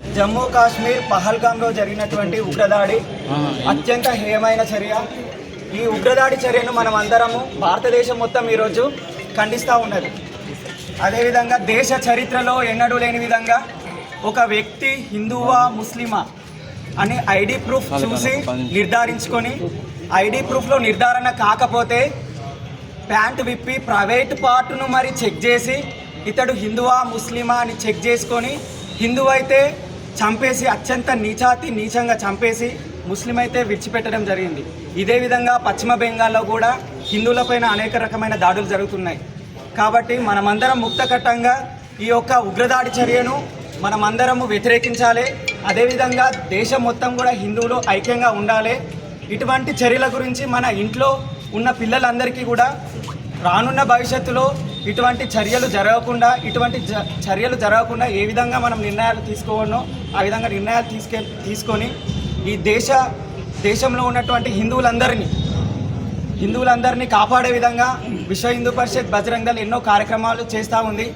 జమ్మూ కాశ్మీర్ పహల్గామ్లో జరిగినటువంటి ఉగ్రదాడి అత్యంత హేయమైన చర్య. ఈ ఉగ్రదాడి చర్యను మనం అందరము భారతదేశం మొత్తం ఈరోజు ఖండిస్తూ ఉన్నది. అదేవిధంగా దేశ చరిత్రలో ఎన్నడూ లేని విధంగా ఒక వ్యక్తి హిందువా ముస్లిమా అని ఐడి ప్రూఫ్ చూసి నిర్ధారించుకొని ఐడి ప్రూఫ్లో నిర్ధారణ కాకపోతే ప్యాంటు విప్పి ప్రైవేట్ పార్ట్ను మరి చెక్ చేసి ఇతడు హిందువా ముస్లిమా అని చెక్ చేసుకొని హిందువు అయితే చంపేసి అత్యంత నీచాతి నీచంగా చంపేసి ముస్లిం అయితే విడిచిపెట్టడం జరిగింది. ఇదే విధంగా పశ్చిమ బెంగాల్లో కూడా హిందువులపైన అనేక రకమైన దాడులు జరుగుతున్నాయి. కాబట్టి మనమందరం ముక్తకట్టంగా ఈ యొక్క ఉగ్రదాడి చర్యను మనమందరము వ్యతిరేకించాలి. అదేవిధంగా దేశం మొత్తం కూడా హిందువులు ఐక్యంగా ఉండాలి. ఇటువంటి చర్యల గురించి మన ఇంట్లో ఉన్న పిల్లలందరికీ కూడా రానున్న భవిష్యత్తులో ఇటువంటి చర్యలు జరగకుండా ఇటువంటి జ- చర్యలు జరగకుండా ఏ విధంగా మనం నిర్ణయాలు తీసుకోవాలో ఆ విధంగా నిర్ణయాలు తీసుకె తీసుకొని ఈ దేశ దేశంలో ఉన్నటువంటి హిందువులందరినీ హిందువులందరినీ కాపాడే విధంగా విశ్వ హిందూ పరిషత్ బజరంగ దళ్ ఎన్నో కార్యక్రమాలు చేస్తూ ఉంది.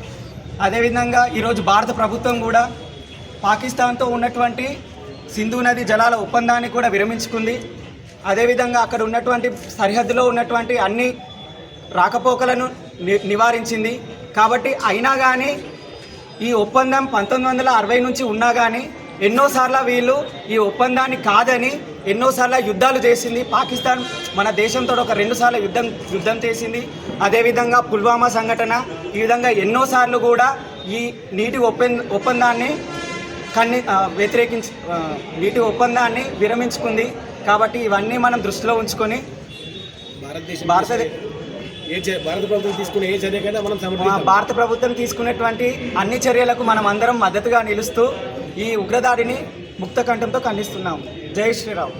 అదేవిధంగా ఈరోజు భారత ప్రభుత్వం కూడా పాకిస్తాన్తో ఉన్నటువంటి సింధు నది జలాల ఒప్పందాన్ని కూడా విరమించుకుంది. అదేవిధంగా అక్కడ ఉన్నటువంటి సరిహద్దులో ఉన్నటువంటి అన్ని రాకపోకలను ని- నివారించింది. కాబట్టి అయినా కానీ ఈ ఒప్పందం పంతొమ్మిది వందల అరవై నుంచి ఉన్నా కానీ ఎన్నోసార్లు వీళ్ళు ఈ ఒప్పందాన్ని కాదని ఎన్నోసార్లు యుద్ధాలు చేసింది. పాకిస్తాన్ మన దేశంతో ఒక రెండుసార్లు యుద్ధం యుద్ధం చేసింది. అదేవిధంగా పుల్వామా సంఘటన ఈ విధంగా ఎన్నోసార్లు కూడా ఈ నీటి ఒప్పంద ఒప్పందాన్ని కన్ని వ్యతిరేకించి నీటి ఒప్పందాన్ని విరమించుకుంది. కాబట్టి ఇవన్నీ మనం దృష్టిలో ఉంచుకొని భారతదేశం భారతదే ఏ భారత ప్రభుత్వం తీసుకునే ఏ చర్యకైనా మనం భారత ప్రభుత్వం తీసుకున్నటువంటి అన్ని చర్యలకు మనం అందరం మద్దతుగా నిలుస్తూ ఈ ఉగ్రదాడిని ముక్త కంఠంతో ఖండిస్తున్నాం. జై శ్రీరామ్.